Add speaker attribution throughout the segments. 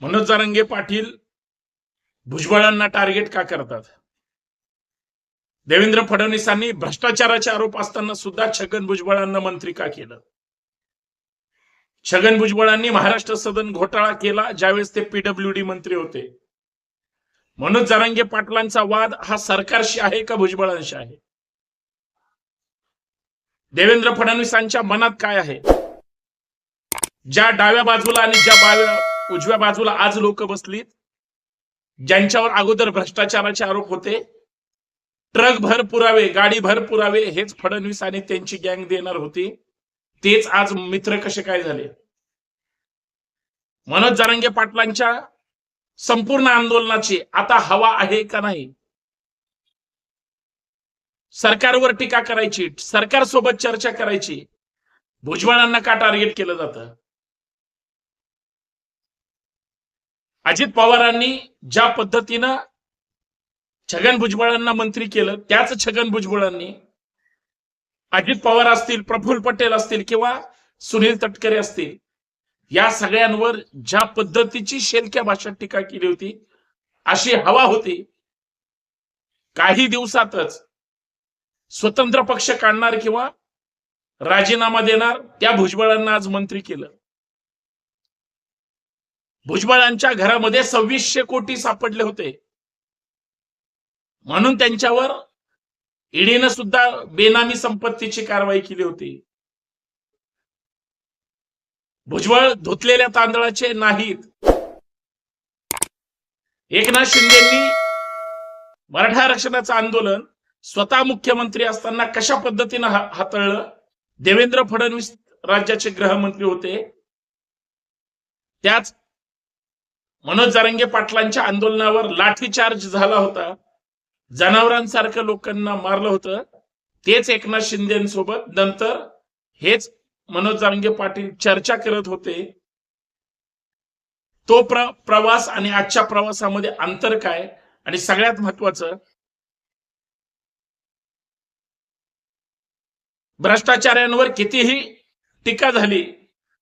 Speaker 1: मनोज जारंगे पाटील भुजबळांना टार्गेट का करतात? देवेंद्र फडणवीसांनी भ्रष्टाचाराचे आरोप असताना सुद्धा छगन भुजबळांना मंत्री का केलं? छगन भुजबळांनी महाराष्ट्र सदन घोटाळा केला ज्यावेळेस ते पीडब्ल्यूडी मंत्री होते. मनोज जारंगे पाटलांचा वाद हा सरकारशी आहे का भुजबळांशी आहे? देवेंद्र फडणवीसांच्या मनात काय आहे? ज्या डाव्या बाजूला आणि ज्या बाव्या उजव्या बाजूला आज लोक बसलीत ज्यांच्यावर अगोदर भ्रष्टाचाराचे आरोप होते. ट्रक भर पुरावे गाडी भर पुरावे हेच फडणवीस आणि त्यांची गँग देणार होती. तेच आज मित्र कसे काय झाले? मनोज जारंगे पाटलांच्या संपूर्ण आंदोलनाची आता हवा आहे का नाही? सरकारवर टीका करायची सरकार सोबत चर्चा करायची. भुजबळांना का टार्गेट केलं जातं? अजित पवारांनी ज्या पद्धतीनं छगन भुजबळांना मंत्री केलं त्याच छगन भुजबळांनी अजित पवार असतील प्रफुल्ल पटेल असतील किंवा सुनील तटकरे असतील या सगळ्यांवर ज्या पद्धतीची शेलक्या भाषेत टीका केली होती अशी हवा होती. काही दिवसातच स्वतंत्र पक्ष काढणार किंवा राजीनामा देणार त्या भुजबळांना आज मंत्री केलं. भुजबळांच्या घरामध्ये सव्वीसशे कोटी सापडले होते. म्हणून त्यांच्यावर ईडीनं सुद्धा बेनामी संपत्तीची कारवाई केली होती. भुजबळ धुतलेल्या तांदळाचे नाहीत. एकनाथ शिंदेंनी मराठा आरक्षणाचं आंदोलन स्वतः मुख्यमंत्री असताना कशा पद्धतीनं हाताळलं? देवेंद्र फडणवीस राज्याचे गृहमंत्री होते. त्याच मनोज जारंगे पाटलांच्या आंदोलनावर लाठीचार्ज झाला होता. जनावरांसारखं लोकांना मारलं होतं. तेच एकनाथ शिंदेसोबत नंतर हेच मनोज जारंगे पाटील चर्चा करत होते. तो प्र प्रवास आणि आजच्या प्रवासामध्ये अंतर काय? आणि सगळ्यात महत्वाचं भ्रष्टाचार्यांवर कितीही टीका झाली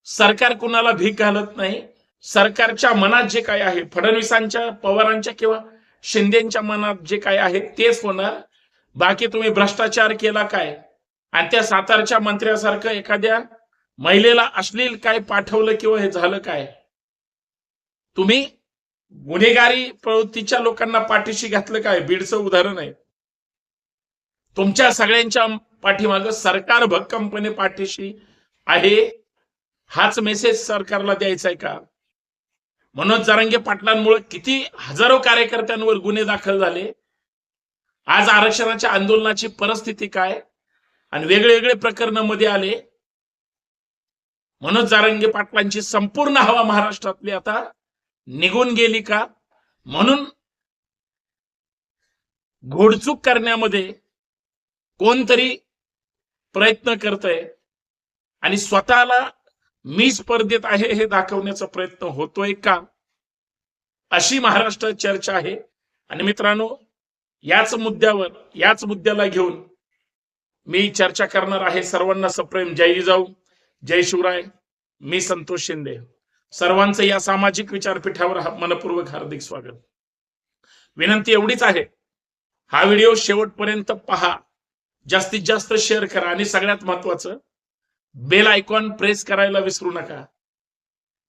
Speaker 1: सरकार कुणाला भीक घालत नाही सरकारच्या मनात जे काय आहे फडणवीसांच्या पवारांच्या किंवा शिंदेच्या मनात जे काय आहे तेच होणार. बाकी तुम्ही भ्रष्टाचार केला काय? आणि त्या सातारच्या मंत्र्यासारखं एखाद्या महिलेला अश्लील काय पाठवलं किंवा हे झालं काय? तुम्ही गुन्हेगारी प्रवृत्तीच्या लोकांना पाठीशी घातलं काय? बीडचं उदाहरण आहे. तुमच्या सगळ्यांच्या पाठीमाग सरकार भक्कमपणे पाठीशी आहे. हाच मेसेज सरकारला द्यायचा आहे का? मनोज जारंगे पाटलांमुळे किती हजारो कार्यकर्त्यांवर गुन्हे दाखल झाले. आज आरक्षणाच्या आंदोलनाची परिस्थिती काय? आणि वेगळे वेगळे प्रकरणमध्ये आले. मनोज जारंगे पाटलांची संपूर्ण हवा महाराष्ट्रातली आता निघून गेली का? म्हणून घोडचूक करण्यामध्ये कोणतरी प्रयत्न करतय. आणि स्वतःला मी स्पर्धेत आहे हे दाखवण्याचा प्रयत्न होतोय का? अशी महाराष्ट्र चर्चा आहे. आणि मित्रांनो याच मुद्द्यावर याच मुद्द्याला घेऊन मी चर्चा करणार आहे सर्वांना सप्रेम. जय जिजाऊ जय शिवराय मी संतोष शिंदे. सर्वांचं या सामाजिक विचारपीठावर हा- मनपूर्वक हार्दिक स्वागत. विनंती एवढीच आहे हा व्हिडिओ शेवटपर्यंत पहा. जास्तीत जास्त शेअर करा. आणि सगळ्यात महत्वाचं बेल आयकॉन प्रेस करायला विसरू नका.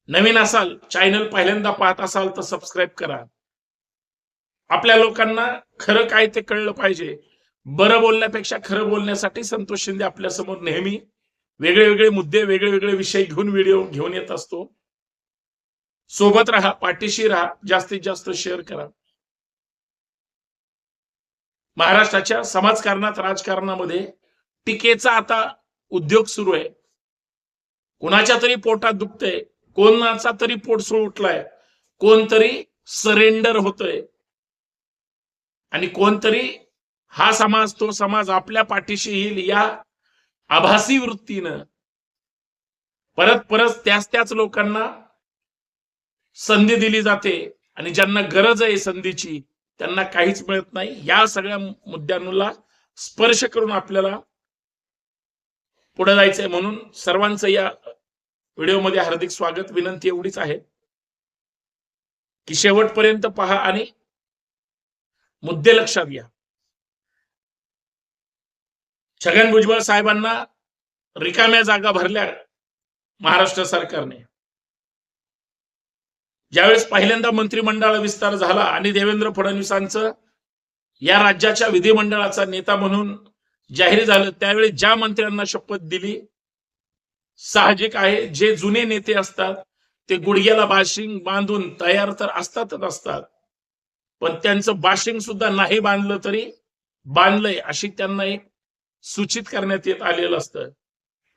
Speaker 1: नवीन असाल चॅनल पहिल्यांदा पाहत असाल तर सबस्क्राईब करा. आपल्या लोकांना खरं काय ते कळलं पाहिजे. बरं बोलण्यापेक्षा खरं बोलण्यासाठी संतोष शिंदे आपल्यासमोर नेहमी वेगळे वेगळे मुद्दे वेगळे वेगळे विषय घेऊन व्हिडिओ घेऊन येत असतो. सोबत राहा पाठीशी राहा जास्तीत जास्त शेअर करा. महाराष्ट्राच्या समाजकारणात राजकारणामध्ये टीकेचा आता उद्योग सुरू आहे. कुणाच्या तरी पोटात दुखतंय कोणाचा तरी पोट उठलाय कोणतरी सरेंडर होतोय. आणि कोणतरी हा समाज तो समाज आपल्या पाठीशी येईल या आभासी वृत्तीनं. परत परत त्याच त्याच लोकांना संधी दिली जाते आणि ज्यांना गरज आहे संधीची त्यांना काहीच मिळत नाही. या सगळ्या मुद्द्यांना स्पर्श करून आपल्याला पुढे जायचंय म्हणून सर्वांचं या व्हिडिओमध्ये हार्दिक स्वागत विनंती एवढीच आहे की शेवटपर्यंत पहा आणि मुद्दे लक्षात घ्या. छगन भुजबळ साहेबांना रिकाम्या जागा भरल्या महाराष्ट्र सरकारने. ज्यावेळेस पहिल्यांदा मंत्रिमंडळ विस्तार झाला आणि देवेंद्र फडणवीसांचं या राज्याच्या विधिमंडळाचा नेता म्हणून जाहीर झालं. त्यावेळी ज्या मंत्र्यांना शपथ दिली साहजिक आहे जे जुने नेते असतात ते गुडघ्याला बाशिंग बांधून तयार तर असतातच असतात. पण त्यांचं बाशिंग सुद्धा नाही बांधलं तरी बांधलंय अशी त्यांना एक सूचित करण्यात येत आलेलं असतं.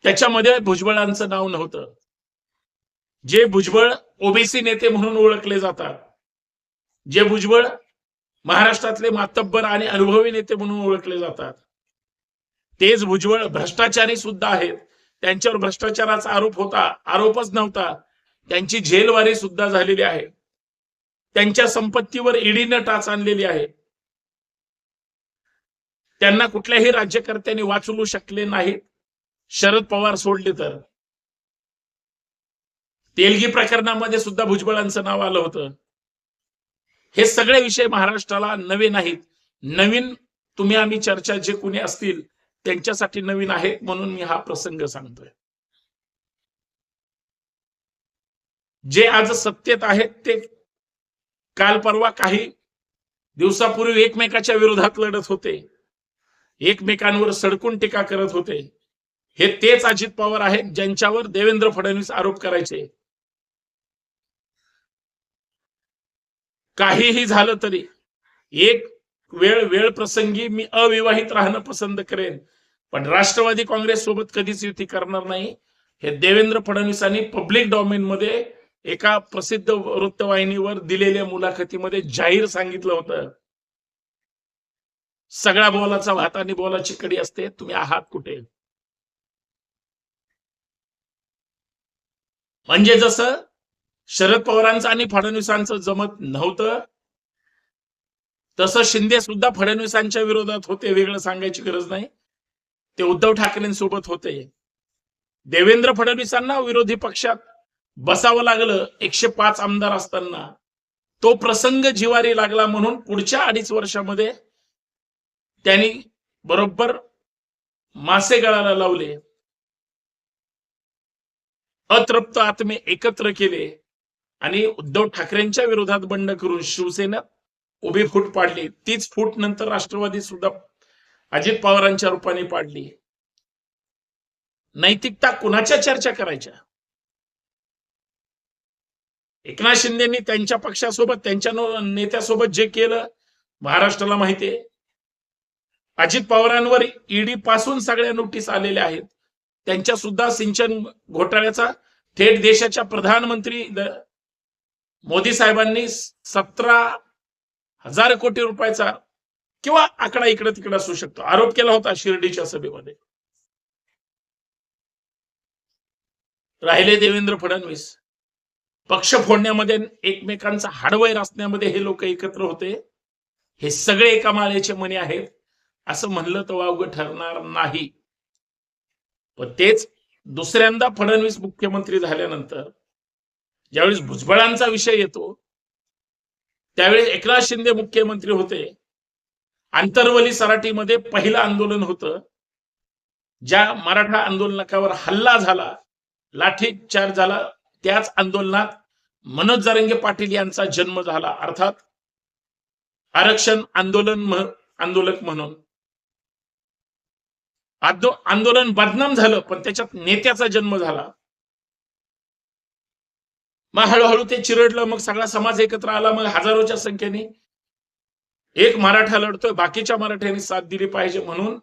Speaker 1: त्याच्यामध्ये भुजबळांचं नाव नव्हतं. जे भुजबळ ओबीसी नेते म्हणून ओळखले जातात. जे भुजबळ महाराष्ट्रातले मातब्बर आणि अनुभवी नेते म्हणून ओळखले जातात. तेच भुजबळ भ्रष्टाचारी सुद्धा आहेत. त्यांच्यावर भ्रष्टाचाराचा आरोप होता आरोपच नव्हता. त्यांची झेलवारी सुद्धा झालेली आहे. त्यांच्या संपत्तीवर ईडीनं टाच आणलेली आहे. त्यांना कुठल्याही राज्यकर्त्यांनी वाचवू शकले नाहीत. शरद पवार सोडले तर. तेलगी प्रकरणामध्ये सुद्धा भुजबळांचं नाव आलं होतं. हे सगळे विषय महाराष्ट्राला नवे नाहीत. नवीन तुम्ही आम्ही चर्चा जे कुणी असतील त्यांच्यासाठी नवीन आहेत म्हणून मी हा प्रसंग सांगतोय. जे आज सत्तेत आहेत ते काल परवा काही दिवसापूर्वी एकमेकाच्या विरोधात लढत होते. एकमेकांवर सडकून टीका करत होते. हे तेच अजित पवार आहेत ज्यांच्यावर देवेंद्र फडणवीस आरोप करायचे. काहीही झालं तरी एक वेळ वेळ प्रसंगी मी अविवाहित राहणं पसंत करेन. पण राष्ट्रवादी काँग्रेस सोबत कधीच युती करणार नाही. हे देवेंद्र फडणवीसांनी पब्लिक डॉमेन मध्ये एका प्रसिद्ध वृत्तवाहिनीवर दिलेल्या मुलाखतीमध्ये जाहीर सांगितलं होतं. सगळ्या बोलाचा भात आणि बोलाची कडी असते तुम्ही आहात कुठे? म्हणजे जसं शरद पवारांचं आणि फडणवीसांचं जमत नव्हतं तसं शिंदे सुद्धा फडणवीसांच्या विरोधात होते वेगळं सांगायची गरज नाही. ते उद्धव ठाकरेंसोबत होते. देवेंद्र फडणवीसांना विरोधी पक्षात बसावं लागलं. एकशे पाच आमदार असताना. तो प्रसंग जिवारी लागला म्हणून पुढच्या अडीच वर्षामध्ये त्यांनी बरोबर मासे गळाला लावले. अतृप्त आत्मे एकत्र केले आणि उद्धव ठाकरेंच्या विरोधात बंड करून शिवसेना उभी फूट पाडली. तीच फूट नंतर राष्ट्रवादी सुद्धा अजित पवारांच्या रूपाने पाडली. नैतिकता कुणाच्या चर्चा करायच्या? एकनाथ शिंदेनी त्यांच्या पक्षासोबत त्यांच्या नेत्यासोबत जे केलं महाराष्ट्राला माहितीये. अजित पवारांवर ईडी पासून सगळ्या नोटीस आलेल्या आहेत. त्यांच्या सुद्धा सिंचन घोटाळ्याचा थेट देशाच्या प्रधानमंत्री द- मोदी साहेबांनी सतरा हजार कोटी रुपयाचा किंवा आकडा इकडे तिकडे असू शकतो. आरोप केला होता शिर्डीच्या सभेमध्ये. राहिले देवेंद्र फडणवीस. पक्ष फोडण्यामध्ये एकमेकांचा हाडवैर असण्यामध्ये हे लोक एकत्र होते. हे सगळे एका माळ्याचे मने आहेत. असं म्हणलं तर वावग ठरणार नाही. पण तेच दुसऱ्यांदा फडणवीस मुख्यमंत्री झाल्यानंतर ज्यावेळेस भुजबळांचा विषय येतो त्यावेळेस एकनाथ शिंदे मुख्यमंत्री होते. आंतरवली सराटीमध्ये पहिलं आंदोलन होतं. ज्या मराठा आंदोलनावर हल्ला झाला लाठीचार झाला त्याच आंदोलनात मनोज जरंगे पाटील यांचा जन्म झाला. अर्थात आरक्षण आंदोलन आंदोलक म्हणून. आंदोलन बदनाम झालं पण त्याच्यात नेत्याचा जन्म झाला. मग हळूहळू ते चिरडलं मग सगळा समाज एकत्र आला मग हजारोच्या संख्येने एक मराठा लढतोय बाकीच्या मराठ्यांनी साथ दिली पाहिजे म्हणून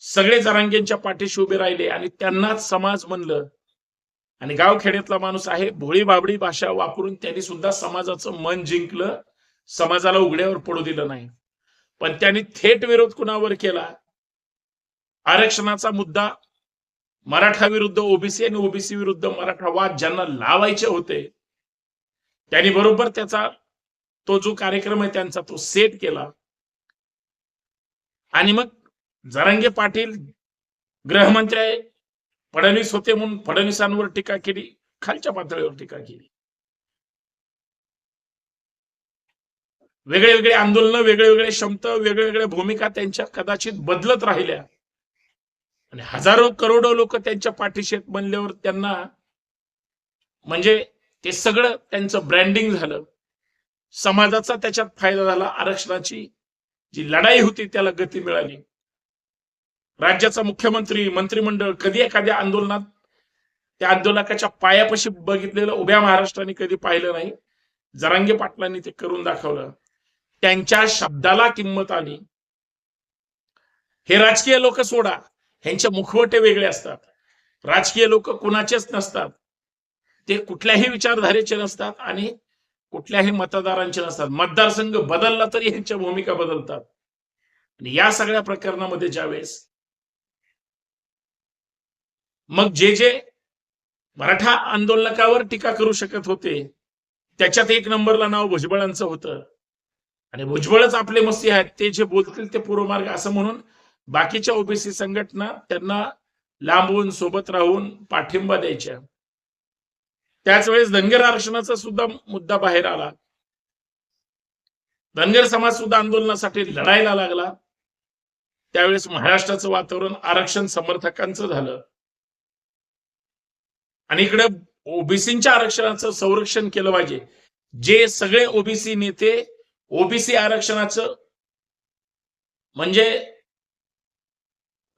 Speaker 1: सगळे जरांगेंच्या पाठीशी उभे राहिले आणि त्यांनाच समाज म्हणलं. आणि गावखेड्यातला माणूस आहे भोळी बाबडी भाषा वापरून त्यांनी सुद्धा समाजाचं मन जिंकलं. समाजाला उघड्यावर पडू दिलं नाही. पण त्यांनी थेट विरोध कुणावर केला? आरक्षणाचा मुद्दा मराठा विरुद्ध ओबीसी आणि ओबीसी विरुद्ध मराठा वाद ज्यांना लावायचे होते त्यांनी बरोबर त्याचा तो जो कार्यक्रम आहे त्यांचा तो सेट केला. आणि मग जरांगे पाटील गृहमंत्री आहे फडणवीस होते म्हणून फडणवीसांवर टीका केली खालच्या पातळीवर टीका केली. वेगळे वेगळे आंदोलन वेगळे वेगळे क्षमत वेगळ्या वेगळ्या भूमिका त्यांच्या कदाचित बदलत राहिल्या. आणि हजारो करोडो लोक त्यांच्या पाठीशी बनल्यावर त्यांना म्हणजे ते सगळं त्यांचं ब्रँडिंग झालं. समाजाचा त्याच्यात फायदा झाला आरक्षणाची जी लढाई होती त्याला गती मिळाली. राज्याचा मुख्यमंत्री मंत्रिमंडळ कधी एखाद्या आंदोलनात त्या आंदोलकाच्या पायापाशी बघितलेलं उभ्या महाराष्ट्राने कधी पाहिलं नाही जरांगे पाटलांनी ते करून दाखवलं. त्यांच्या शब्दाला किंमत आली. हे राजकीय लोक सोडा ह्यांचे मुखवटे वेगळे असतात. राजकीय लोक कुणाचेच नसतात. ते कुठल्याही विचारधारेचे नसतात आणि कुठल्याही मतदारांचे नसतात. मतदारसंघ बदलला तरी ह्यांच्या भूमिका बदलतात. आणि या सगळ्या प्रकरणामध्ये ज्यावेळेस मग जे जे मराठा आंदोलकावर टीका करू शकत होते त्याच्यात एक नंबरला नाव भुजबळांचं होतं. आणि भुजबळच आपले मस्ती आहेत. ते जे बोलतील ते पूर्वमार्ग असं म्हणून बाकीच्या ओबीसी संघटना त्यांना लांबून सोबत राहून पाठिंबा द्यायच्या. त्याच वेळेस धनगर आरक्षणाचा सुद्धा मुद्दा बाहेर आला. धनगर समाज सुद्धा आंदोलनासाठी लढायला लागला. त्यावेळेस महाराष्ट्राचं वातावरण आरक्षण समर्थकांचं झालं. आणि इकडे ओबीसीच्या आरक्षणाचं संरक्षण केलं पाहिजे. जे सगळे ओबीसी नेते ओबीसी आरक्षणाचं म्हणजे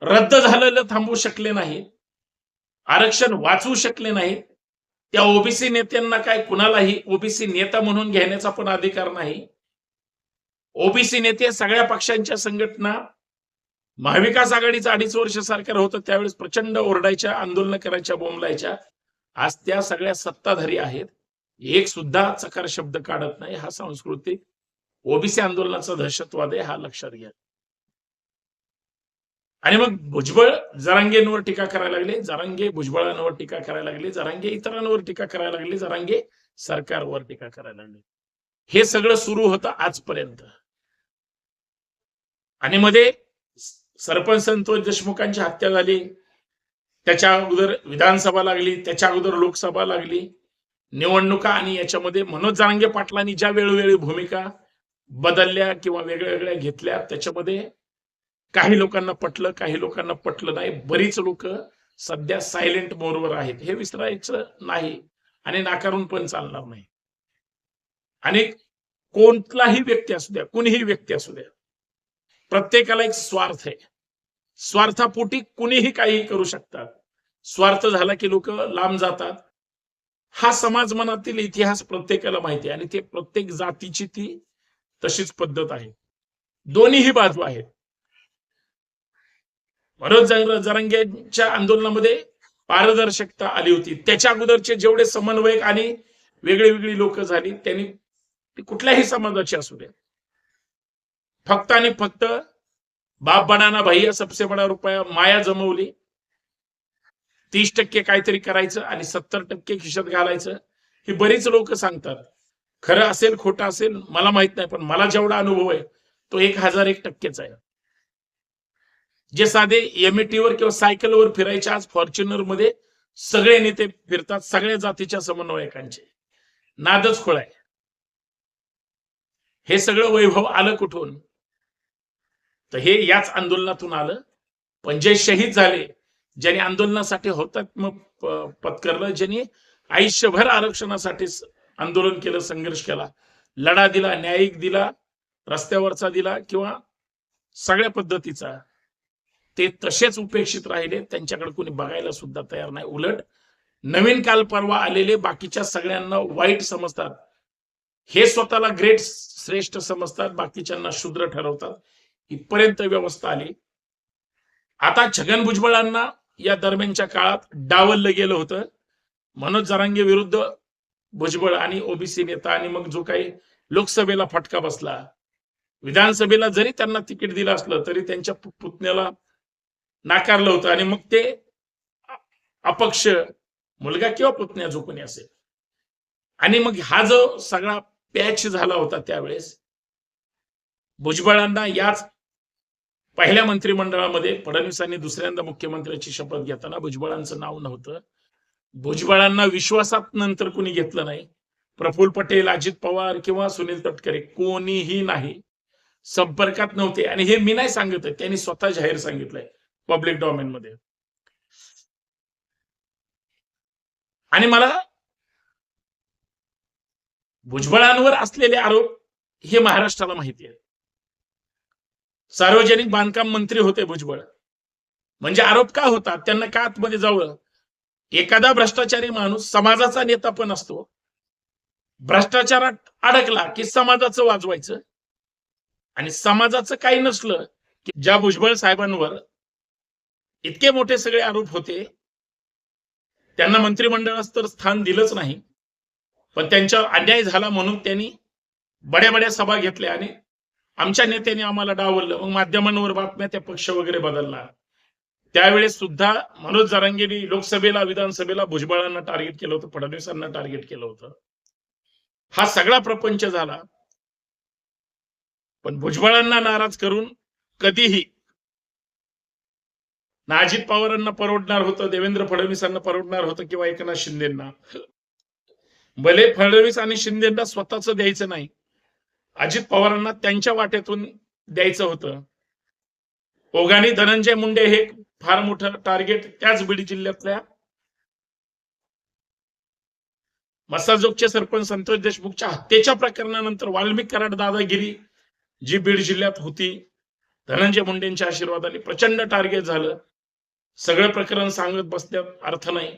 Speaker 1: रद्द झालेलं थांबवू शकले नाही. आरक्षण वाचवू शकले नाही त्या ओबीसी नेत्यांना काय कुणालाही ओबीसी नेता म्हणून घेण्याचा पण अधिकार नाही. ओबीसी नेते सगळ्या पक्षांच्या संघटना महाविकास आघाडीचं अडीच वर्ष सरकार होतं त्यावेळेस प्रचंड ओरडायच्या आंदोलन करायच्या बोंबलायच्या. आज त्या सगळ्या सत्ताधारी आहेत. एक सुद्धा चकार शब्द काढत नाही. हा सांस्कृतिक ओबीसी आंदोलनाचा दहशतवाद आहे हा लक्षात घ्या. आणि मग भुजबळ जरांगेंवर टीका करायला लागले. जरांगे भुजबळांवर टीका करायला लागले. जरांगे इतरांवर टीका करायला लागले. जरांगे सरकारवर टीका करायला लागले. हे सगळं सुरू होतं आजपर्यंत. आणि मध्ये सरपंच संतोष देशमुखांची हत्या झाली. त्याच्या अगोदर विधानसभा लागली. त्याच्या अगोदर लोकसभा लागली. निवडणुका आणि याच्यामध्ये मनोज जारांगे पाटलांनी ज्या वेळोवेळी भूमिका बदलल्या किंवा वेगळ्या वेगळ्या घेतल्या त्याच्यामध्ये काही लोकांना पटलं काही लोकांना पटलं नाही. बरीच लोक सध्या सायलेंट मोडवर आहेत. हे विसरायचं नाही आणि नाकारून पण चालणार नाही. आणि कोणताही व्यक्ती असू द्या कुणीही व्यक्ती असू द्या प्रत्येकाला एक स्वार्थ आहे. स्वार्थापोटी कुणीही काही करू शकतात. स्वार्थ झाला की लोक लांब जातात. हा समाज मनातील इतिहास प्रत्येकाला माहिती आहे आणि ते प्रत्येक जातीची ती तशीच पद्धत आहे. दोन्हीही बाजू आहेत. भरत जर- आंदोलनामध्ये पारदर्शकता आली होती. त्याच्या अगोदरचे जेवढे समन्वयक आणि वेगळी वेगळी लोक झाली त्यांनी ती कुठल्याही समाजाची असू दे. फक्त आणि फक्त बाप बनाना भैया सबसे बडा रुपया माया जमवली. तीस टक्के काहीतरी करायचं आणि सत्तर टक्के खिशात घालायचं. ही बरीच लोक सांगतात. खरं असेल खोटं असेल मला माहीत नाही पण मला जेवढा अनुभव आहे तो एक हजार एक टक्केच आहे. जे साधे एमएटीवर किंवा सायकलवर फिरायचे आज फॉर्च्युनरमध्ये सगळे नेते फिरतात सगळ्या जातीच्या समन्वयकांचे. नादच खोळ आहे. हे सगळं वैभव आलं कुठून? तर हे याच आंदोलनातून आलं. पण जे शहीद झाले ज्यांनी आंदोलनासाठी होतात पत्करलं ज्यांनी आयुष्यभर आरक्षणासाठी आंदोलन केलं संघर्ष केला लढा दिला न्यायिक दिला रस्त्यावरचा दिला किंवा सगळ्या पद्धतीचा. ते तसेच उपेक्षित राहिले. त्यांच्याकडे कोणी बघायला सुद्धा तयार नाही. उलट नवीन काल परवा आलेले बाकीच्या सगळ्यांना वाईट समजतात. हे स्वतःला ग्रेट श्रेष्ठ समजतात. बाकीच्यांना शूद्र ठरवतात. इथपर्यंत व्यवस्था आली. आता छगन भुजबळांना या दरम्यानच्या काळात डावललं गेलं होतं. मनोज जरांगे विरुद्ध भुजबळ आणि ओबीसी नेता आणि मग जो काही लोकसभेला फटका बसला. विधानसभेला जरी त्यांना तिकीट दिलं असलं तरी त्यांच्या पु- पुतण्याला नाकारलं होतं आणि मग ते अपक्ष मुलगा किंवा पुतण्या जो कोणी असेल. आणि मग हा जो सगळा पॅच झाला होता त्यावेळेस भुजबळांना याच पहिल्या मंत्रिमंडळामध्ये फडणवीसांनी दुसऱ्यांदा मुख्यमंत्र्याची शपथ घेताना भुजबळांचं नाव नव्हतं. भुजबळांना विश्वासात नंतर कुणी घेतलं नाही. प्रफुल्ल पटेल अजित पवार किंवा सुनील तटकरे कोणीही नाही. संपर्कात नव्हते. आणि हे मी नाही सांगत त्यांनी स्वतः जाहीर सांगितलंय. पब्लिक डॉमेन मध्ये. आणि मला भुजबळांवर असलेले आरोप हे महाराष्ट्राला माहिती आहे सार्वजनिक बांधकाम मंत्री होते भुजबळ. म्हणजे आरोप का होतात? त्यांना का आतमध्ये जावं? एखादा भ्रष्टाचारी माणूस समाजाचा नेता पण असतो. भ्रष्टाचारात अडकला की समाजाचं वाजवायचं. आणि समाजाचं काही नसलं की ज्या भुजबळ साहेबांवर इतके मोठे सगळे आरोप होते. त्यांना मंत्रिमंडळात तर स्थान दिलंच नाही. पण त्यांच्यावर अन्याय झाला म्हणून त्यांनी बड्या बड्या सभा घेतल्या आणि आमच्या नेत्याने आम्हाला डावललं. मग माध्यमांवर बातम्या त्या पक्ष वगैरे बदलला. त्यावेळेस सुद्धा मनोज जरांगेनी लोकसभेला विधानसभेला भुजबळांना टार्गेट केलं होतं फडणवीसांना टार्गेट केलं होतं. हा सगळा प्रपंच झाला. पण भुजबळांना नाराज करून कधीही ना अजित पवारांना परवडणार होतं देवेंद्र फडणवीसांना परवडणार होतं किंवा एकनाथ शिंदेना? भले फडणवीस आणि शिंदेना स्वतःच द्यायचं नाही अजित पवारांना त्यांच्या वाटेतून द्यायचं होतं. ओघानी धनंजय मुंडे हे फार मोठं टार्गेट त्याच बीड जिल्ह्यातल्या मसाजोगचे सरपंच संतोष देशमुखच्या हत्येच्या प्रकरणानंतर वाल्मिक कराड दादागिरी जी बीड जिल्ह्यात होती धनंजय मुंडेंच्या आशीर्वादाने प्रचंड टार्गेट झालं. सगळं प्रकरण सांगत बसल्या अर्थ नाही.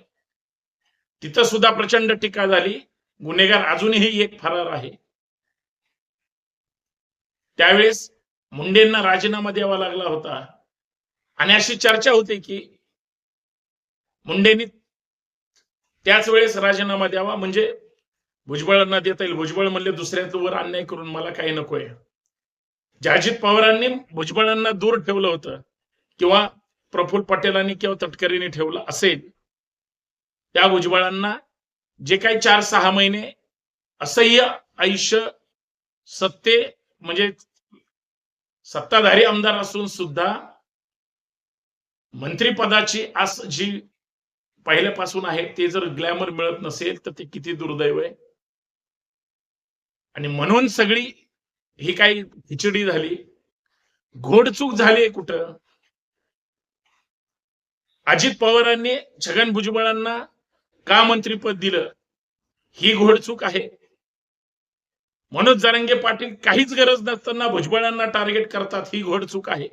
Speaker 1: तिथं सुद्धा प्रचंड टीका झाली. गुन्हेगार अजूनही एक फरार आहे. त्यावेळेस मुंडेंना राजीनामा द्यावा लागला होता. आणि अशी चर्चा होती की मुंडेंनी त्याच वेळेस राजीनामा द्यावा म्हणजे भुजबळांना देता येईल. भुजबळ म्हणले दुसऱ्यावर अन्याय करून मला काही नकोय. अजित पवारांनी भुजबळांना दूर ठेवलं होतं. किंवा प्रफुल्ल पटेलांनी किंवा तटकरीने ठेवलं असेल त्या भुजबळांना जे काही चार सहा महिने असह्य आयुष्य सत्ते म्हणजे सत्ताधारी आमदार असून सुद्धा मंत्रीपदाची आस जी पहिल्यापासून आहे ते जर ग्लॅमर मिळत नसेल तर ते किती दुर्दैव आहे. आणि म्हणून सगळी ही काही खिचडी झाली. घोडचूक झाली कुठं? अजित पवारांनी छगन भुजबळांना का मंत्रीपद दिलं? ही घोडचूक आहे. मनोज जारंगे पाटील काहीच गरज नसताना भुजबळांना टार्गेट करतात ही घोडचूक आहे.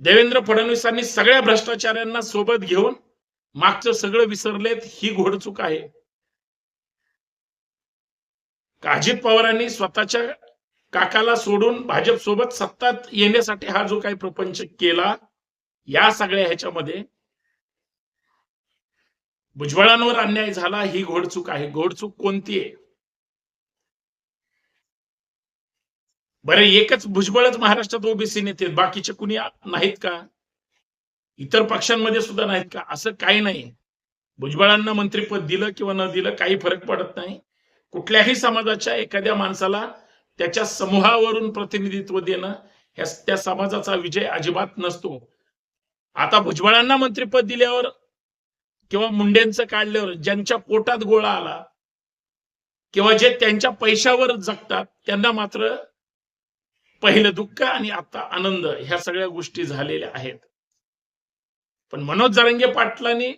Speaker 1: देवेंद्र फडणवीसांनी सगळ्या भ्रष्टाचाऱ्यांना सोबत घेऊन मागचं सगळं विसरलेत ही घोडचूक आहे. अजित पवारांनी स्वतःच्या काकाला सोडून भाजप सोबत सत्तात येण्यासाठी हा जो काही प्रपंच केला या सगळ्या ह्याच्यामध्ये भुजबळांवर अन्याय झाला ही घोडचूक आहे. घोडचूक कोणती आहे? बरं एकच भुजबळच महाराष्ट्रात ओबीसी नेते बाकीचे कुणी नाहीत का? इतर पक्षांमध्ये सुद्धा नाहीत का? असं काही नाही. भुजबळांना मंत्रिपद दिलं किंवा न दिलं काही फरक पडत नाही. कुठल्याही समाजाच्या एखाद्या माणसाला त्याच्या समूहावरून प्रतिनिधित्व देणं ह्या त्या समाजाचा विजय अजिबात नसतो. आता भुजबळांना मंत्रिपद दिल्यावर किंवा मुंडेंचं काढल्यावर ज्यांच्या पोटात गोळा आला किंवा जे त्यांच्या पैशावर जगतात त्यांना मात्र पहिलं दुःख आणि आता आनंद ह्या सगळ्या गोष्टी झालेल्या आहेत. पण मनोज जरंगे पाटलांनी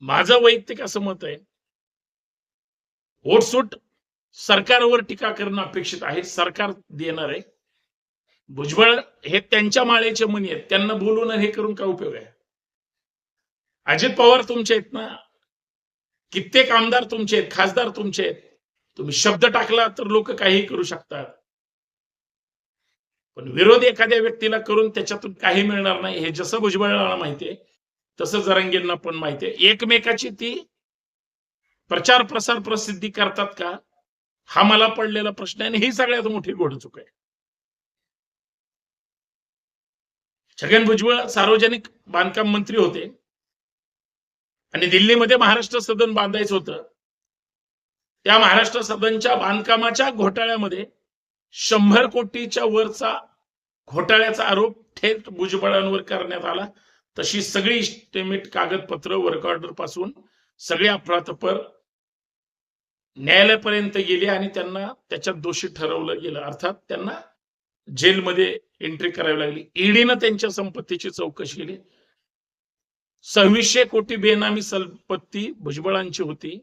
Speaker 1: माझं वैयक्तिक असं मत आहे. ओटसूट सरकारवर टीका करणं अपेक्षित आहे. सरकार देणार आहे. भुजबळ हे त्यांच्या माळेचे मनी आहेत. त्यांना बोलून हे करून काय उपयोग आहे? अजित पवार तुमचे आहेत ना? कित्येक आमदार तुमचे आहेत खासदार तुमचे आहेत. तुम्ही शब्द टाकला तर लोक काही करू शकतात. पण विरोध एखाद्या व्यक्तीला करून त्याच्यातून काही मिळणार नाही. हे जसं भुजबळाला माहितीये तसं जरांगींना पण माहितीये एकमेकाची ती प्रचार प्रसार प्रसिद्धी करतात का? हा मला पडलेला प्रश्न आहे आणि ही सगळ्यात मोठी घोडचूक आहे. छगन भुजबळ सार्वजनिक बांधकाम मंत्री होते. आणि दिल्लीमध्ये महाराष्ट्र सदन बांधायचं होतं. त्या महाराष्ट्र सदनच्या बांधकामाच्या घोटाळ्यामध्ये शंभर कोटीच्या वरचा घोटाळ्याचा आरोप थेट भुजबळांवर करण्यात आला. तशी सगळी इस्टिमेट कागदपत्र वर्क ऑर्डरपासून सगळे अपरातपर न्यायालयापर्यंत गेले आणि त्यांना त्याच्यात दोषी ठरवलं गेलं. अर्थात त्यांना जेलमध्ये एंट्री करावी लागली. ईडीनं त्यांच्या संपत्तीची चौकशी केली. सव्वीसशे कोटी बेनामी संपत्ती भुजबळांची होती.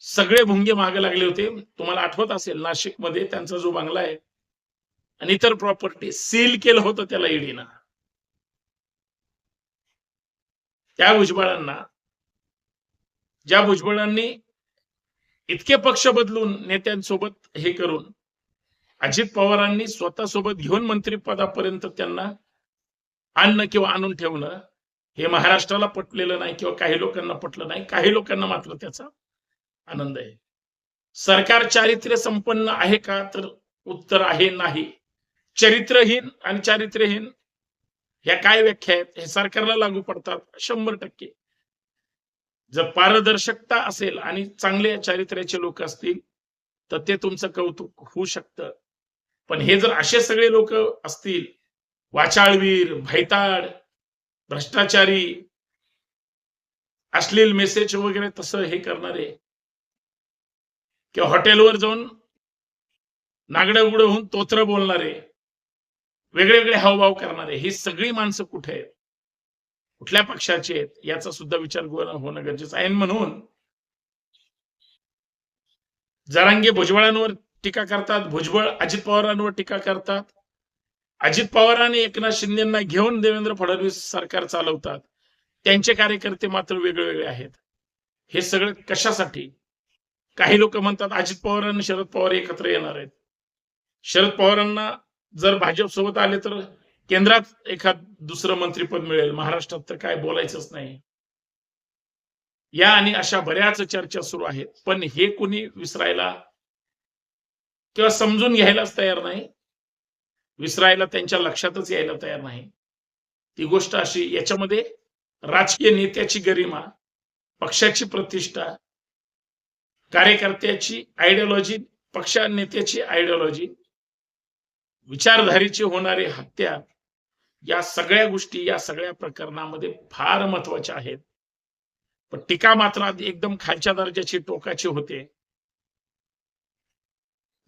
Speaker 1: सगळे भुंगे मागे लागले होते. तुम्हाला आठवत असेल नाशिकमध्ये त्यांचा जो बंगला आहे आणि इतर प्रॉपर्टी सील केलं होतं त्याला ईडीनं त्या भुजबळांना ज्या भुजबळांनी इतके पक्ष बदलून नेत्यांसोबत हे करून अजित पवारांनी स्वतः सोबत घेऊन मंत्रिपदापर्यंत त्यांना आणणं किंवा आणून ठेवणं हे महाराष्ट्राला पटलेलं नाही किंवा काही लोकांना पटलं नाही काही लोकांना मात्र त्याचा आनंद आहे. सरकार चारित्र्य संपन्न आहे का? तर उत्तर आहे नाही. चरित्रहीन आणि चारित्र्यहीन ह्या काय व्याख्या आहेत? हे सरकारला लागू पडतात शंभर टक्के. जर पारदर्शकता असेल आणि चांगल्या चारित्र्याचे लोक असतील तर ते तुमचं कौतुक होऊ शकतं. पण हे जर असे सगळे लोक असतील वाचाळवीर भैताड भ्रष्टाचारी अश्लील मेसेज वगैरे तसं हे करणारे किंवा हॉटेलवर जाऊन नागडं होऊन तोत्र बोलणारे वेगळे वेगळे हावभाव करणारे ही सगळी माणसं कुठे आहेत? कुठल्या पक्षाचे आहेत याचा सुद्धा विचार होणं गरजेचं आहे. म्हणून जरांगे भुजबळांवर टीका करतात भुजबळ अजित पवारांवर टीका करतात. अजित पवारांनी एकनाथ शिंदेना घेऊन देवेंद्र फडणवीस सरकार चालवतात. त्यांचे कार्यकर्ते मात्र वेगवेगळे आहेत. हे सगळं कशासाठी? काही लोक म्हणतात अजित पवार आणि शरद पवार एकत्र येणार आहेत. शरद पवारांना जर भाजप सोबत आले तर केंद्रात एखाद दुसरं मंत्रीपद मिळेल महाराष्ट्रात तर काय बोलायचंच नाही. या आणि अशा बऱ्याच चर्चा सुरू आहेत पण हे कुणी विसरायला किंवा समजून घ्यायलाच तयार नाही. विसरायला त्यांच्या लक्षातच यायला तयार नाही. ती गोष्ट अशी याच्यामध्ये राजकीय नेत्याची गरिमा पक्षाची प्रतिष्ठा कार्यकर्त्याची आयडिओलॉजी पक्ष नेत्याची आयडिओलॉजी विचारधारीची होणारी हत्या या सगळ्या गोष्टी या सगळ्या प्रकरणामध्ये फार महत्त्वाच्या आहेत. पण टीका मात्र एकदम खालच्या दर्जाची टोकाची होते.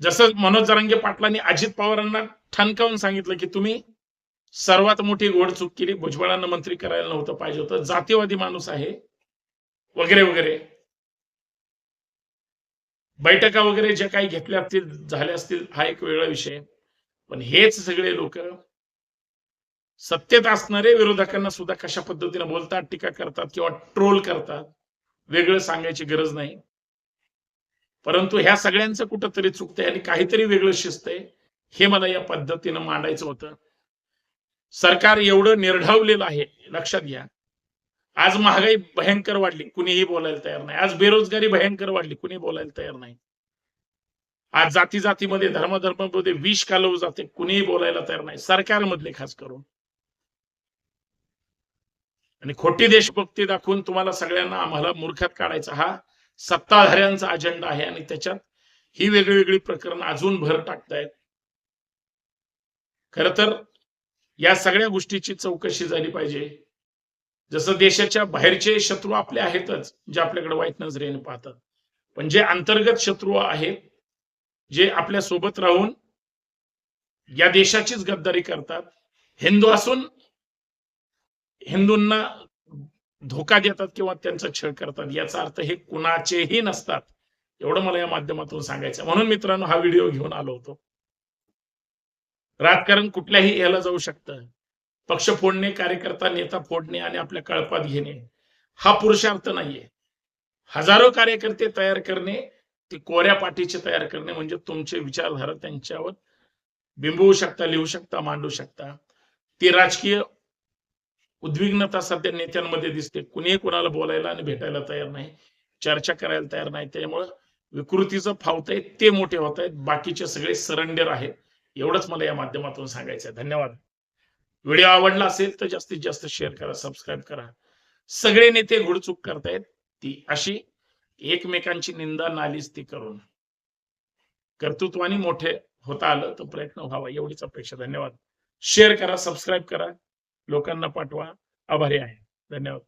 Speaker 1: जसं मनोज जरांगे पाटलांनी अजित पवारांना ठणकावून सांगितलं की तुम्ही सर्वात मोठी गोड चूक केली भुजबळांना मंत्री करायला नव्हतं पाहिजे होतं. जातीवादी माणूस आहे. वगैरे वगैरे. बैठका वगैरे ज्या काही घेतल्या असतील झाल्या असतील हा एक वेगळा विषय. पण हेच सगळे लोक सत्तेत असणारे विरोधकांना सुद्धा कशा पद्धतीने बोलतात टीका करतात किंवा ट्रोल करतात वेगळं सांगायची गरज नाही. परंतु ह्या सगळ्यांचं कुठंतरी चुकतंय आणि काहीतरी वेगळं शिस्तय हे मला या पद्धतीनं मांडायचं होतं. सरकार एवढं निर्ढावलेलं आहे लक्षात घ्या. आज महागाई भयंकर वाढली कुणीही बोलायला तयार नाही. आज बेरोजगारी भयंकर वाढली कुणी बोलायला तयार नाही. आज जाती जातीमध्ये धर्मधर्मामध्ये विष कालवू जाते कुणीही बोलायला तयार नाही. सरकारमधले खास करून आणि खोटी देशभक्ती दाखवून तुम्हाला सगळ्यांना आम्हाला मूर्खात काढायचा हा सत्ताधाऱ्यांचा अजेंडा आहे आणि त्याच्यात ही वेगळी वेगळी प्रकरण अजून भर टाकतायत. खर तर या सगळ्या गोष्टीची चौकशी झाली पाहिजे. जसं देशाच्या बाहेरचे शत्रू आपले आहेतच जे आपल्याकडे वाईट नजरेने पाहतात. पण जे अंतर्गत शत्रू आहेत जे आपल्यासोबत राहून या देशाचीच गद्दारी करतात हिंदू असून हिंदूंना धोका देतात किंवा त्यांचा छळ करतात याचा अर्थ हे कुणाचेही नसतात. एवढं मला या माध्यमातून सांगायचं म्हणून मित्रांनो हा व्हिडिओ घेऊन आलो होतो. राजकारण कुठल्याही याला जाऊ शकतं. पक्ष फोडणे कार्यकर्ता नेता फोडणे आणि आपल्या कळपात घेणे हा पुरुषार्थ नाहीये. हजारो कार्यकर्ते तयार करणे ते कोऱ्या पाठीचे तयार करणे म्हणजे तुमचे विचारधारा त्यांच्यावर बिंबवू शकता लिहू शकता मांडू शकता. ती राजकीय उद्विग्नता सध्या नेत्यांमध्ये दिसते. कुणीही कुणाला बोलायला आणि भेटायला तयार नाही. चर्चा करायला तयार नाही. त्यामुळं विकृतीचं फावत आहे ते मोठे होत आहेत. बाकीचे सगळे सरेंडर आहेत. एवढंच मला या माध्यमातून सांगायचं आहे धन्यवाद. व्हिडिओ आवडला असेल तर जास्तीत जास्त शेअर करा सबस्क्राईब करा. सगळे नेते घोडचूक करतायत. ती अशी एकमेकांची निंदा नालीच ती करून. कर्तृत्वाने मोठे होता आलं तर प्रयत्न व्हावा. एवढीच अपेक्षा. धन्यवाद. शेअर करा सबस्क्राईब करा. लोकांना पाठवा. आभारी आहे. धन्यवाद.